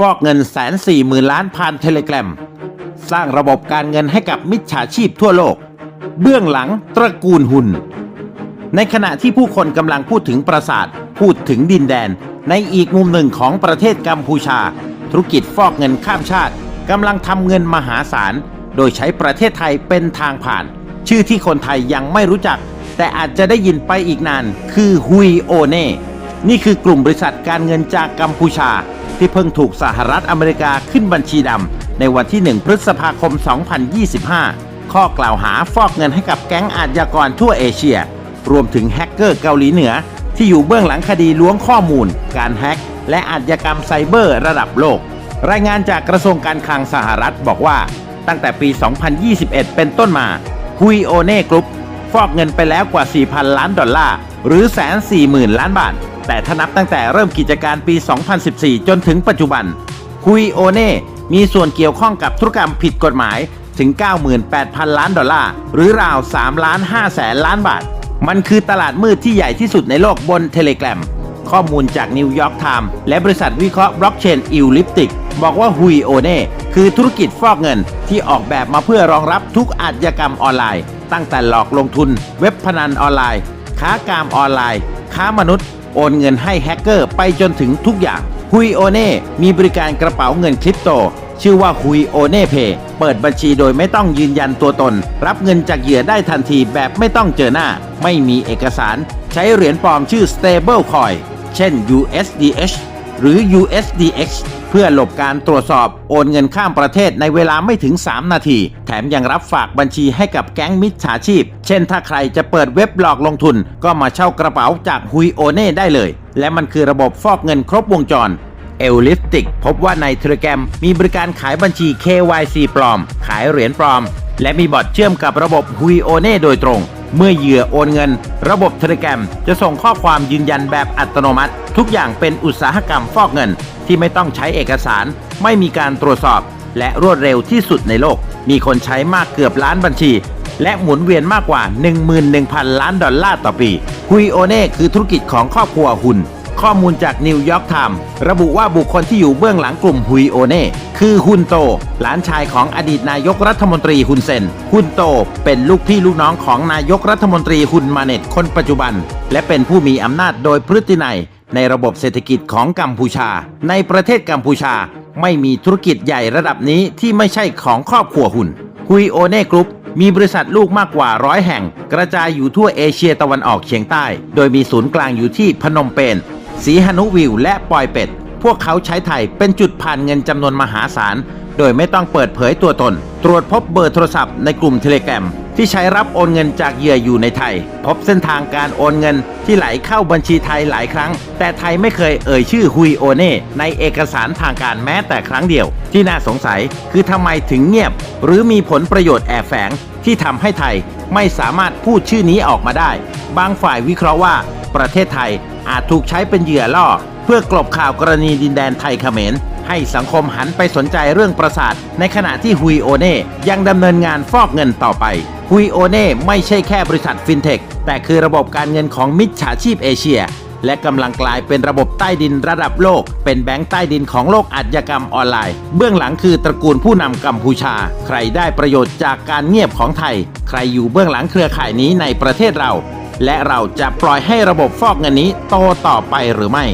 ฟอกเงินแสนสี่หมื่นล้านผ่านเทเลแกรม สร้างระบบการเงินให้กับมิจฉาชีพทั่วโลก เบื้องหลังตระกูลหุ่นในขณะที่ผู้คนกำลังพูดถึงปราสาท พูดถึงดินแดน ในอีกมุมหนึ่งของประเทศกัมพูชา ธุรกิจฟอกเงินข้ามชาติกำลังทำเงินมหาศาล โดยใช้ประเทศไทยเป็นทางผ่าน ชื่อที่คนไทยยังไม่รู้จัก แต่อาจจะได้ยินไปอีกนาน คือฮุยโอเน่ นี่คือกลุ่มบริษัทการเงินจากกัมพูชา ที่เพิ่งถูกสหรัฐอเมริกาขึ้นบัญชีดำในวันที่ 1 พฤษภาคม 2025 ข้อกล่าวหาฟอกเงินให้กับแก๊งอาชญากรทั่วเอเชีย รวมถึงแฮกเกอร์เกาหลีเหนือ ที่อยู่เบื้องหลังคดีล้วงข้อมูล การแฮกและอาชญากรรมไซเบอร์ระดับโลก รายงานจากกระทรวงการคลังสหรัฐบอกว่า ตั้งแต่ปี 2021 เป็นต้นมาฮุยโอเน่กรุ๊ปฟอกเงินไปแล้วกว่า 4,000 ล้านดอลลาร์หรือแสนสี่หมื่นล้านบาท แต่ถ้านับตั้งแต่เริ่มกิจการปี 2014 จนถึงปัจจุบันฮุยโอเน่มีส่วนเกี่ยวข้องกับธุรกรรมผิดกฎหมายถึง 98,000 ล้านดอลลาร์ หรือราว3ล้าน5แสนล้านบาท มันคือตลาดมืดที่ใหญ่ที่สุดในโลกบนเทเล gram ข้อมูลจากนิวยอร์กไทม์และบริษัทวิเคราะห์บล็อกเชนอิลลิปติกบอกว่าฮุยโอเน่คือธุรกิจฟอกเงินที่ออกแบบมาเพื่อรองรับทุกอาชญากรรมออนไลน์ ตั้งแต่หลอกลงทุน เว็บพนันออนไลน์ ค้ากามออนไลน์ ค้ามนุษย์ โอนเงินให้แฮกเกอร์ไปจนถึงทุกอย่างฮุยโอเน่มีบริการกระเป๋าเงินคริปโต ชื่อว่าฮุยโอเน่เพย์เปิดบัญชีโดยไม่ต้องยืนยันตัวตน รับเงินจากเหยื่อได้ทันทีแบบไม่ต้องเจอหน้า ไม่มีเอกสาร ใช้เหรียญปลอมชื่อ stable coin เช่น USDH หรือ USDX เพื่อหลบการตรวจสอบโอนเงินข้ามประเทศในเวลาไม่ถึง 3 นาที แถมยังรับฝากบัญชีให้กับแก๊งมิจฉาชีพ เช่นถ้าใครจะเปิดเว็บหลอกลงทุน ก็มาเช่ากระเป๋าจากฮุยโอเน่ได้เลย และมันคือระบบฟอกเงินครบวงจรเอลลิฟติกพบว่าในเทเลแกรมมีบริการขายบัญชี KYC ปลอม ขายเหรียญปลอม และมีบอทเชื่อมกับระบบฮุยโอเน่โดยตรง เมื่อเหยื่อโอนเงิน ระบบเทเลแกรมจะส่งข้อความยืนยันแบบอัตโนมัติ ทุกอย่างเป็นอุตสาหกรรมฟอกเงิน ที่ไม่ต้องใช้เอกสาร ไม่มีการตรวจสอบ และรวดเร็วที่สุดในโลก มีคนใช้มากเกือบล้านบัญชี และหมุนเวียนมากกว่า 11,000 ล้านดอลลาร์ต่อปีฮุยโอเน่คือธุรกิจของครอบครัวหุ่น ข้อมูลจากนิวยอร์กไทม์ระบุว่าบุคคลที่อยู่เบื้องหลังกลุ่มฮุยโอเน่คือฮุนโต หลานชายของอดีตนายกรัฐมนตรีฮุนเซนฮุนโต เป็นลูกพี่ลูกน้องของนายกรัฐมนตรีฮุนมาเน็ตคนปัจจุบัน และเป็นผู้มีอำนาจโดยพฤตินัยในระบบเศรษฐกิจของกัมพูชา ในประเทศกัมพูชา ไม่มีธุรกิจใหญ่ระดับนี้ที่ไม่ใช่ของครอบครัวหุ่นฮุยโอเน่กรุ๊ปมีบริษัทลูกมากกว่าร้อยแห่ง กระจายอยู่ทั่วเอเชียตะวันออกเฉียงใต้ โดยมีศูนย์กลางอยู่ที่พนมเปญ สีหนุวิวและปอยเป็ด พวกเขาใช้ไทยเป็นจุดผ่านเงินจำนวนมหาศาล โดยไม่ต้องเปิดเผยตัวตน ตรวจพบเบอร์โทรศัพท์ในกลุ่มเทเลแกรมที่ใช้รับโอนเงินจากเหยื่ออยู่ในไทย พบเส้นทางการโอนเงินที่ไหลเข้าบัญชีไทยหลายครั้ง แต่ไทยไม่เคยเอ่ยชื่อฮุยโอเน่ในเอกสารทางการแม้แต่ครั้งเดียว ที่น่าสงสัยคือทำไมถึงเงียบ หรือมีผลประโยชน์แอบแฝงที่ทำให้ไทยไม่สามารถพูดชื่อนี้ออกมาได้ บางฝ่ายวิเคราะห์ว่า ประเทศไทย อาจถูกใช้เป็นเหยื่อล่อ เพื่อกลบข่าวกรณีดินแดนไทยเขมร ให้สังคมหันไปสนใจเรื่องประสาท ในขณะที่ฮุยโอเน่ยังดำเนินงานฟอกเงินต่อไปฮุยโอเน่ไม่ใช่แค่บริษัทฟินเทคแต่คือระบบการเงินของมิจฉาชีพเอเชีย และกำลังกลายเป็นระบบใต้ดินระดับโลก เป็นแบงก์ใต้ดินของโลกอาชญากรรมออนไลน์ เบื้องหลังคือตระกูลผู้นำกัมพูชา ใครได้ประโยชน์จากการเงียบของไทย ใครอยู่เบื้องหลังเครือข่ายนี้ในประเทศเรา และเราจะปล่อยให้ระบบฟอกเงินนี้โตต่อไปหรือไม่